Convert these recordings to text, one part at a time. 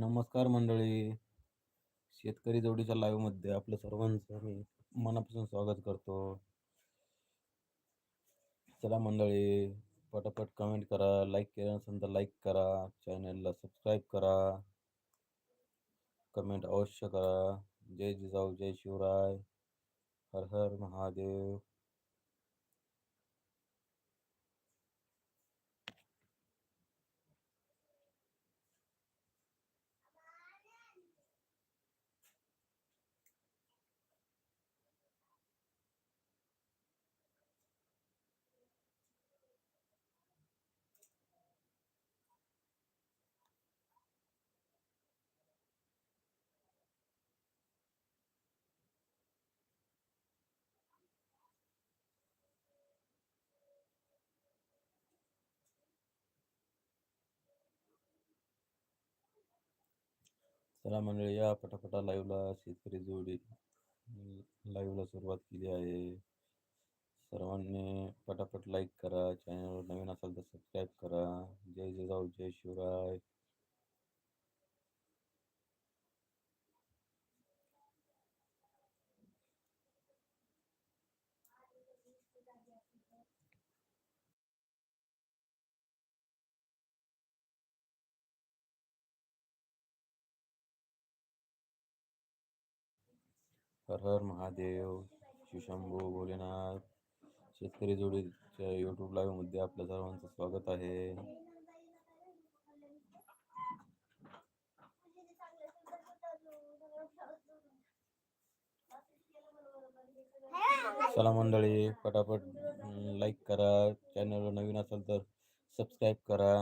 नमस्कार मंडळी. शेतकरी जोडीच्या लाईव्हमध्ये आपलं सर्वांचं मी मनापासून स्वागत करतो. चला मंडळी पटापट कमेंट करा लाईक केलं नसेल तर लाईक करा चॅनलला सबस्क्राईब करा. कमेंट अवश्य करा. जय जिजाऊ जय शिवराय. हर हर महादेव. चला मंडळी या पटापटा लाईव्हला शेतकरी जोडी लाईव्हला सुरुवात केली आहे. सर्वांनी पटापट लाईक करा. चॅनलवर नवीन असाल तर सबस्क्राईब करा. जय जिजाऊ जय शिवराय. हर हर महादेव शिवशंभू भोलेनाथ शेतकरी जोडीच्या यूट्यूब लाईव्हमध्ये आपल्या सर्वांचं स्वागत आहे. चला मंडळी पटापट लाईक करा. चॅनलवर नवीन असाल तर सबस्क्राईब करा.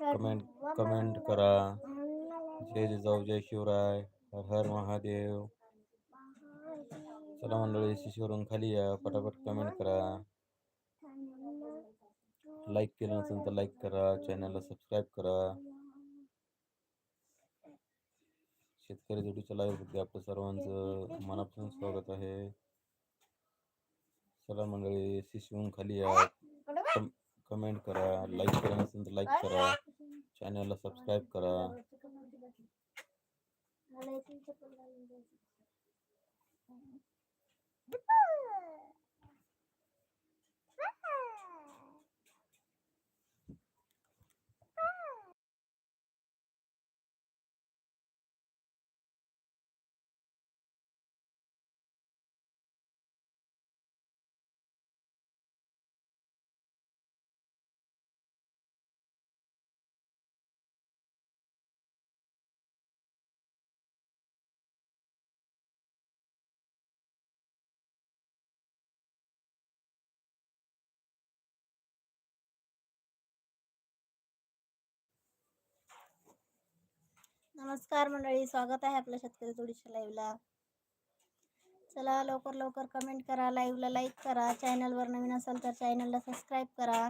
कमेंट कमेंट करा. जय जिजाऊ जय शिवराय. हर हर महादेव. चला मंडळी शिशीवरून खाली या. पटापट कमेंट करा. लाईक केलं नसेल तर लाईक करा. चॅनलला सबस्क्राईब करा. शेतकरी जोडीच्या लाईव्ह होते आपलं सर्वांचं मनापासून स्वागत आहे. चला मंडळी शिशीवरून खाली या. कम- कमेंट करा. लाईक केलं नसेल तर लाईक करा. चॅनलला सबस्क्राईब करा. Woo! नमस्कार मंडळी स्वागत आहे आपल्या शेतकरी जोडीच्या लाईव्हला चला लवकर लवकर कमेंट करा लाईव्हला लाईक करा चॅनलवर नवीन असाल तर चॅनलला सबस्क्राईब करा.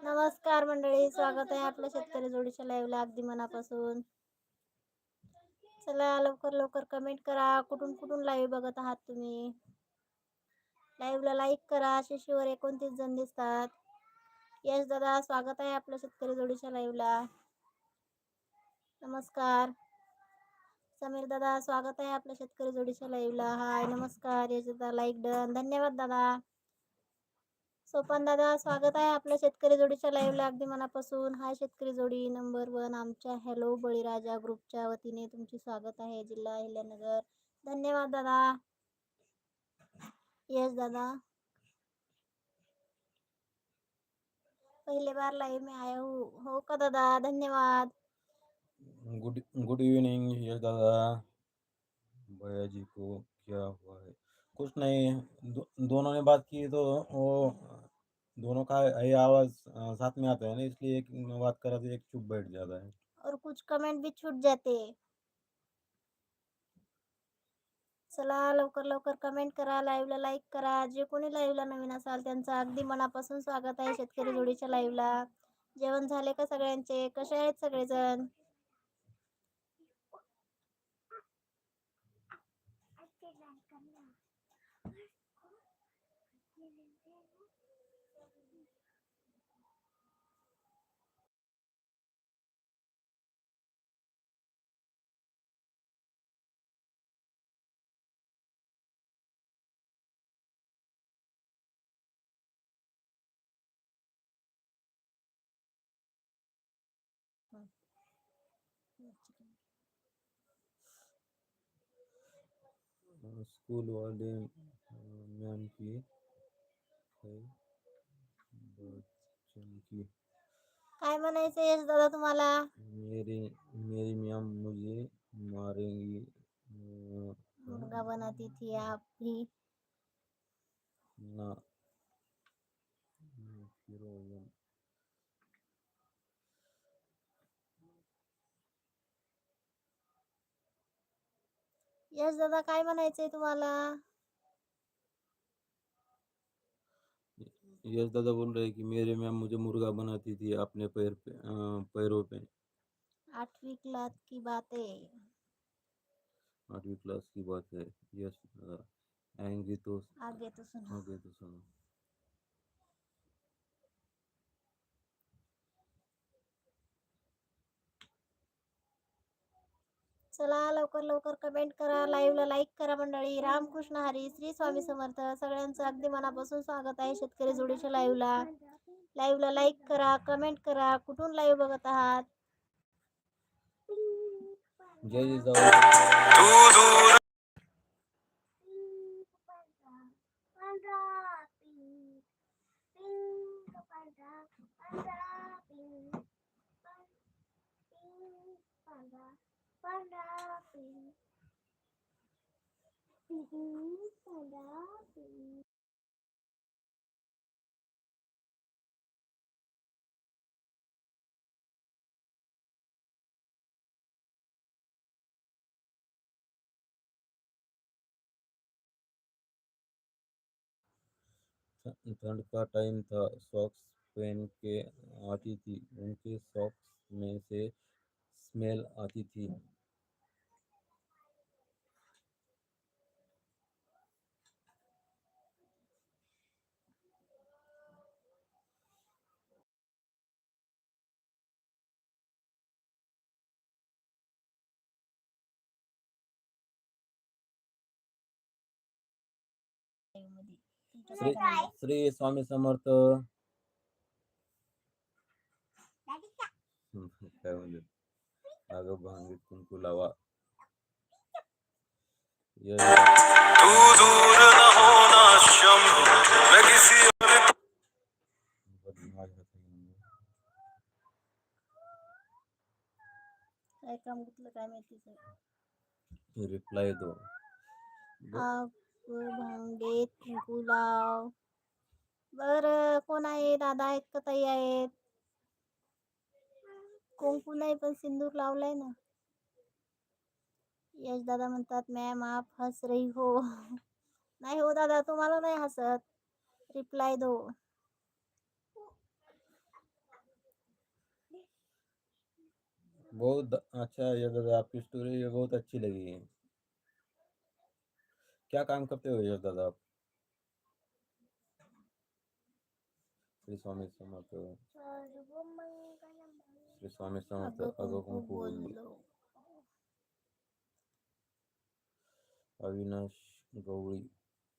नमस्कार मंडळी स्वागत आहे आपल्या शेतकरी जोडीच्या लाईव्हला अगदी मनापासून. चला लवकर लवकर कमेंट करा. कुठून कुठून लाईव्ह बघत आहात तुम्ही? लाईव्हला लाईक करा. शिशीवर एकोणतीस जण दिसतात. यश दादा स्वागत आहे आपलं शेतकरी जोडीच्या लाईव्हला नमस्कार. समीर दादा स्वागत आहे आपल्या शेतकरी जोडीच्या लाईव्हला हाय नमस्कार. यश दादा लाईक डन धन्यवाद दादा. सोपान दादा स्वागत आहे आपल्या शेतकरी जोडीच्या लाईव्हला अगदी मनापासून. हाय शेतकरी जोडी नंबर वन आमच्या हॅलो बळीराजा ग्रुपच्या वतीने तुमचे स्वागत आहे जिल्हा अहिल्यानगर. धन्यवाद दादा. यस दादा. पहले बार लाइव में आया हूँ. हो का दादा? धन्यवाद. गुड गुड इवनिंग यश दादा. भैया जी को क्या हुआ है? कुछ नहीं दो, दोनों ने बात की तो वो दोनों का ये आवाज अ, साथ में आता है ना इसलिए एक बात करा एक चुप बैठ जाता है। और कुछ कमेंट भी छूट जाते चला लवकर लवकर कमेंट करा लाईव्हला लाईक करा जे कोणी लाईव्हला नवीन असाल त्यांचं अगदी मनापासून स्वागत आहे शेतकरी जोडीच्या लाईव्हला जेवण झाले का सगळ्यांचे? कसे आहेत सगळेजण? स्कूल वाले मैम की है बच्चन की। काय म्हणायचं यश दादा तुम्हाला? मेरी मेरी मैम मुझे मारेंगी। मुलगा बनाती थी आप भी। ना। फिरोजन यश दादा काय म्हणायचंय तुम्हाला? यश दादा बोल रहे कि मेरे मैम मुझे मुर्गा बनाती थी अपने पैर पे पैरों पे। आठवीं क्लास की बात। है आठवीं क्लास की बात है। यस आएँगे तो आगे तो सुनो। आगे तो सुनो। चला लवकर लवकर कमेंट करा लाईव्हला लाईक करा मंडळी. रामकृष्ण हरी श्री स्वामी समर्थ. सगळ्यांचं अगदी मनापासून स्वागत आहे शेतकरी जोडीच्या लाईव्हला लाईव्हला लाईक करा कमेंट करा. कुठून लाईव्ह बघत आहात? जय जिजाऊ. ठंड का टाइम था सॉक्स पहन के आती थी। उनके सॉक्स में से स्मेल आती थी श्री स्वामी समर्थ. काय म्हणले? अगं भांगीत कुंकू लावा। काय काम घेतलं काय माहिती सर रिप्लाई दो. आग भांडे गुलाब बर कोण आहे दादा आहेत का ताई आहेत? कुंकू नाही पण सिंदूर लावलाय ना. यश दादा म्हणतात मॅम आप हस रही हो. नाही हो दादा तुम्हाला नाही हसत. रिप्लाय दो. बहुत अच्छा यश दादा आपकी स्टोरी बहुत अच्छी लगी क्या काम करते हो यश दादा आप? स्वामी समर्थ। श्री स्वामी समर्थ अगं अगं कुंकू कुंकू बोलली बोललो अविनाश गवळी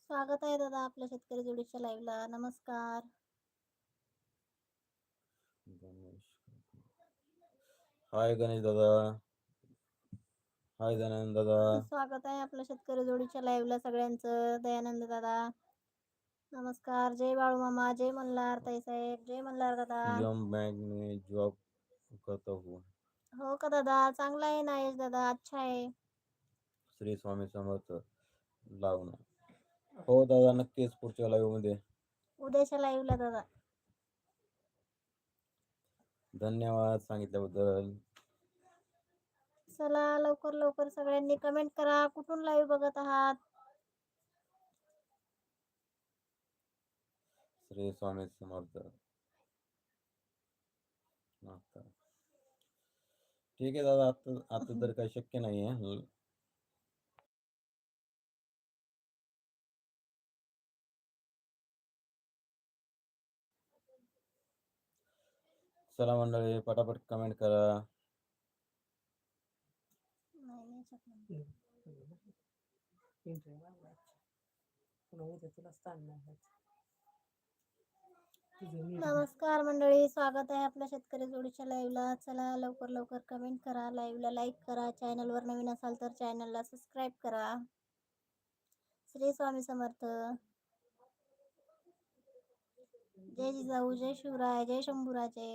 स्वागत आहे दादा आपल्या शेतकरी जोडीच्या लाईव्हला नमस्कार गणेश हाय गणेश दादा हाय दयानंद दादा स्वागत आहे आपल्या शेतकरी जोडीच्या लाईव्हला सगळ्यांचं दयानंद दादा नमस्कार जय बाळू मामा जय मल्हार ताईसाहेब जय मल्हार दादा यम बैंक में जॉब करता हूँ हो का दादा? चांगला आहे ना यश दादा? अच्छा आहे. श्री स्वामी समर्थ लावणं हो दादा नक्कीच पुढच्या लाईव्हमध्ये. उद्याच्या लाईव्हला दादा. धन्यवाद सांगितल्याबद्दल. चला लवकर लवकर सगळ्यांनी कमेंट करा. कुठून लाईव्ह बघत आहात? श्री स्वामी समर्थ. ठीक आहे दादा आता आता तर काही शक्य नाही आहे चला मंडळी पटापट कमेंट करा. नाही नाही शकणार. नमस्कार मंडळी स्वागत आहे आपल्या शेतकरी जोडीच्या लाईव्हला चला लवकर लवकर कमेंट करा लाईव्हला लाईक करा चॅनलवर नवीन असाल तर चॅनलला सबस्क्राईब करा. श्री स्वामी समर्थ. जय जिजाऊ जय शिवराय जय शंभूराजे.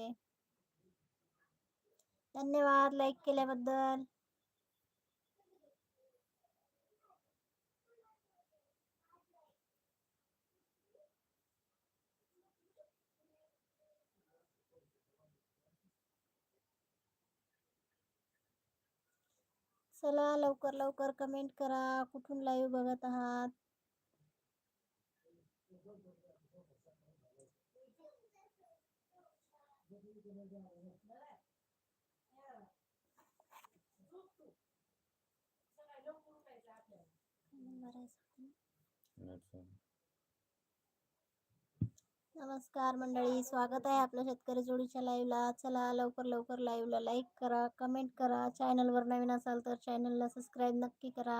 धन्यवाद लाईक केल्याबद्दल. चला लवकर लवकर कमेंट करा. कुठून लाईव्ह बघत आहात? नमस्कार मंडळी स्वागत आहे आपल्या शेतकरी जोडीच्या लाईव्हला चला लवकर लवकर लाईव्हला लाईक करा कमेंट करा. चॅनलवर नवीन असाल तर चॅनलला सबस्क्राईब नक्की करा.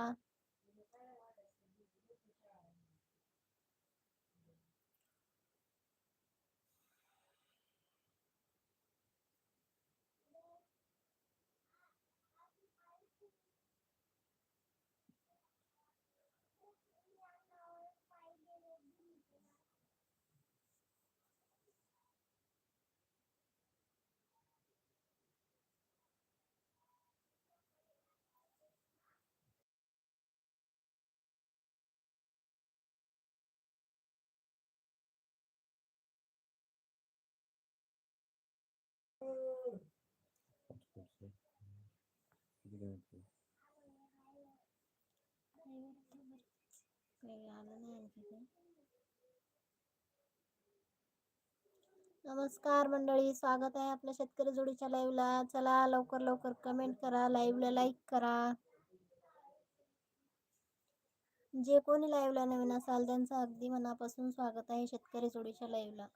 काही आलं नाही आणखी काही. नमस्कार मंडळी स्वागत आहे आपल्या शेतकरी जोडीच्या लाईव्हला चला लवकर लवकर कमेंट करा लाईव्हला लाईक करा जे कोणी लाईव्हला नवीन असाल त्यांचं अगदी मनापासून स्वागत आहे शेतकरी जोडीच्या लाईव्हला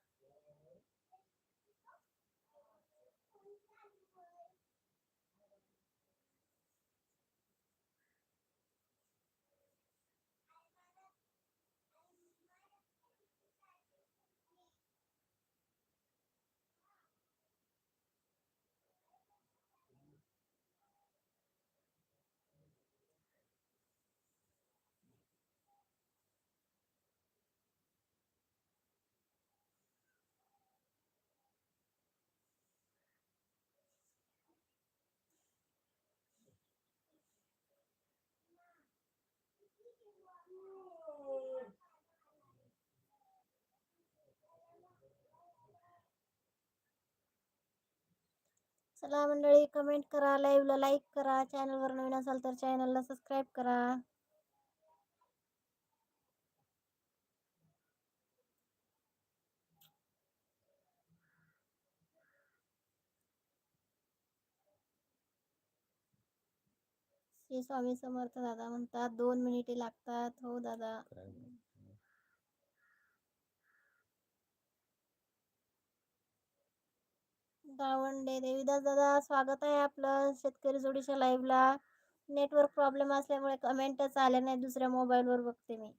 चला मंडळी कमेंट करा लाईव्हला लाईक करा चॅनलवर नवीन असाल तर चॅनलला सबस्क्राईब करा. श्री स्वामी समर्थ दादा म्हणतात दोन मिनिटे लागतात. हो दादा काय बोलतो? गावंडे देवीदास दादा स्वागत आहे आपलं शेतकरी जोडीच्या लाईव्हला नेटवर्क प्रॉब्लेम असल्यामुळे कमेंटच आले नाही दुसऱ्या मोबाईलवर बघते मी.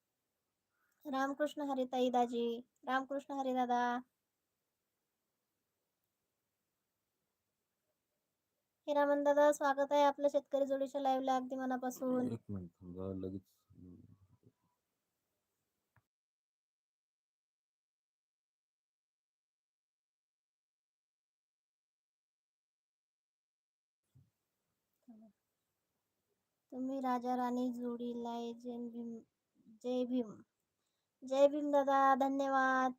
रामकृष्ण हरिताई दाजी. रामकृष्ण हरिदादा हिरामन दादा स्वागत आहे आपलं शेतकरी जोडीच्या लाईव्हला अगदी मनापासून. एक मिनिट लगेच तुम्ही राजा राणी जोडीलाय जय भीम जय भीम. जय भीम दादा धन्यवाद.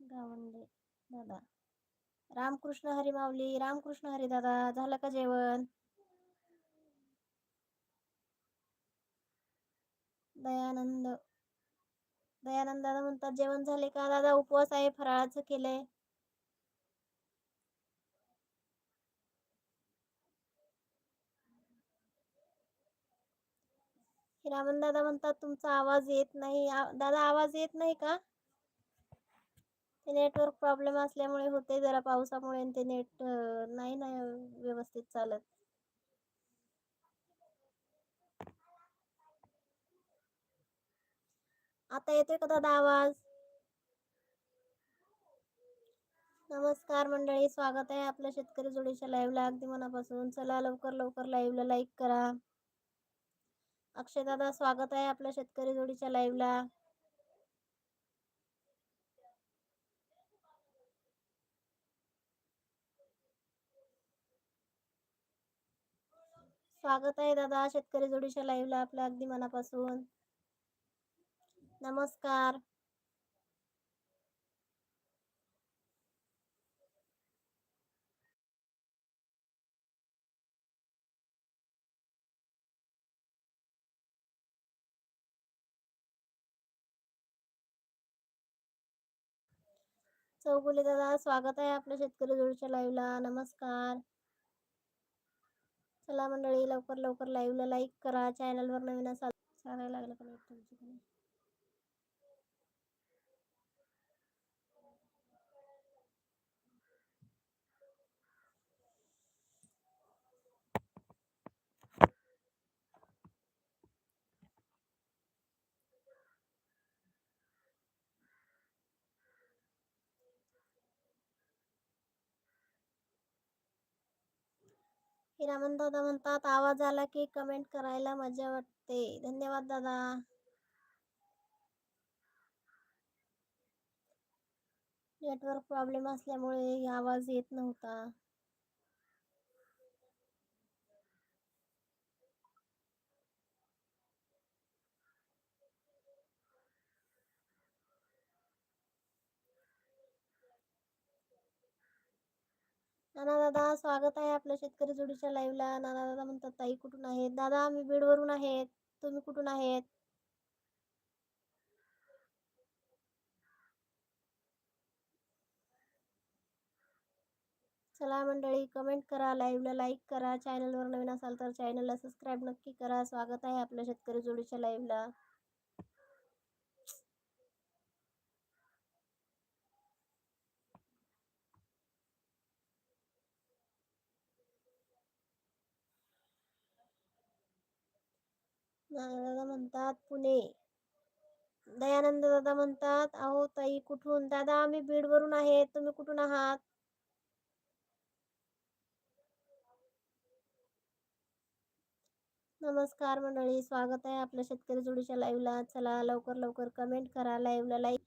गावंडे दादा. रामकृष्ण हरी माऊली रामकृष्ण हरी दादा झालं का जेवण? दयानंद दयानंद दादा म्हणतात जेवण झाले का? दादा उपवास आहे फराळाचं केलंय. रावण दादा म्हणतात तुमचा आवाज येत नाही. आ- दादा आवाज येत नाही का? ते नेटवर्क प्रॉब्लेम असल्यामुळे होते जरा पावसामुळे ते नेट नाही ना व्यवस्थित चालत. आता येतोय का दादा आवाज? नमस्कार मंडळी स्वागत आहे आपल्या शेतकरी जोडीच्या लाईव्हला अगदी मनापासून चला लवकर लवकर लाईव्हला लाईक करा. अक्षय दादा स्वागत आहे आपल्या शेतकरी जोडीच्या लाईव्हला स्वागत आहे दादा शेतकरी जोडीच्या लाईव्हला आपल्या अगदी मनापासून. नमस्कार. चौगुले दादा स्वागत आहे आपल्या शेतकरी जोडीच्या लाईव्हला नमस्कार. चला मंडळी लवकर लवकर लाईव्हला लाईक करा. चॅनलवर नवीन असाल सांगायला लागलं पण. तुमच्याकडे हिरामन दादा म्हणतात आवाज आला की कमेंट करायला मजा वाटते. धन्यवाद दादा. नेटवर्क प्रॉब्लेम असल्यामुळे आवाज येत नव्हता. नाना दादा स्वागत आहे आपल्या शेतकरी जोडीच्या लाईव्हला नाना दादा म्हणतात ताई कुठून आहेत? दादा आम्ही बीडवरून आहेत. तुम्ही कुठून आहेत? चला मंडळी कमेंट करा लाईव्हला लाईक करा. चॅनलवर नवीन असाल तर चॅनलला सबस्क्राईब नक्की करा. स्वागत आहे आपल्या शेतकरी जोडीच्या लाईव्हला दादा म्हणतात पुणे. दयानंद दादा म्हणतात अहो ताई कुठून? दादा आम्ही बीडवरून आहेत. तुम्ही कुठून आहात? नमस्कार मंडळी स्वागत आहे आपल्या शेतकरी जोडीच्या लाईव्हला चला लवकर लवकर कमेंट करा. लाईव्हला लाईक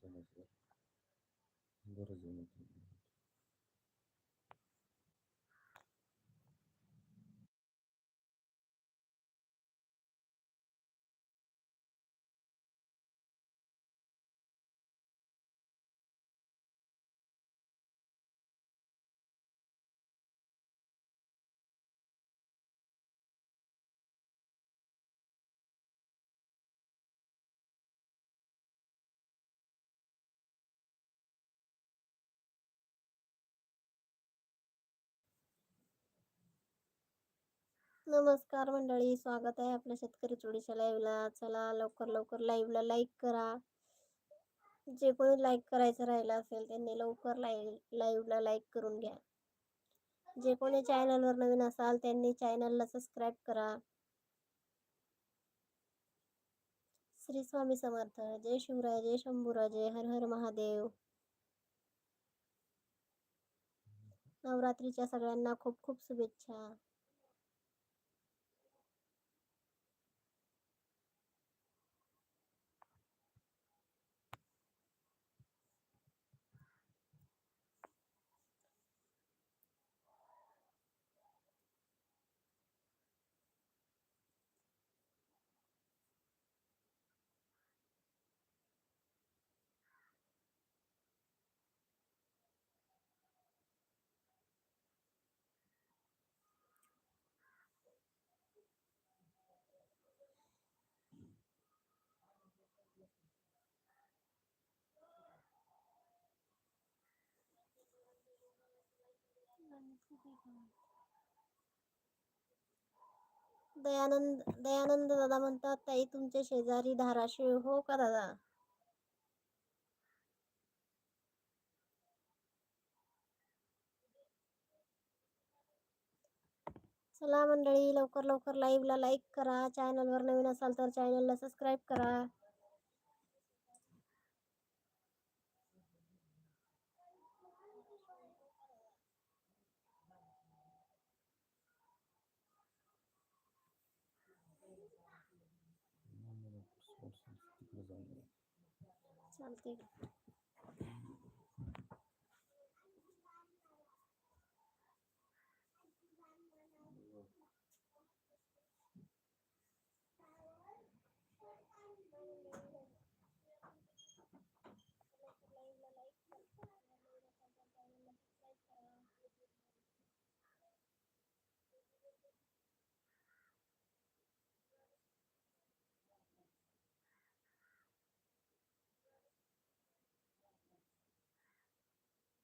नमस्कार मंडळी स्वागत आहे आपल्या शेतकरी चोडीच्या लाईव्हला चला लवकर लवकर लाईव्हला लाईक करा. जे कोणी लाईक करायचं राहिलं असेल त्यांनी लवकर लाई लाईव्हला लाईक करून घ्या. जे कोणी चॅनलवर नवीन असाल त्यांनी चॅनलला सबस्क्राईब करा. श्री स्वामी समर्थ. जय शिवराय जय शंभूराजे हर हर महादेव. नवरात्रीच्या सगळ्यांना खूप खूप शुभेच्छा. दयानंद दयानंद दादा म्हणतात ताई तुमच्या शेजारी धाराशिव हो का दादा? चला मंडळी लवकर लवकर लाईव्हला लाईक करा. चॅनलवर नवीन असाल तर चॅनलला सबस्क्राईब करा. 反正。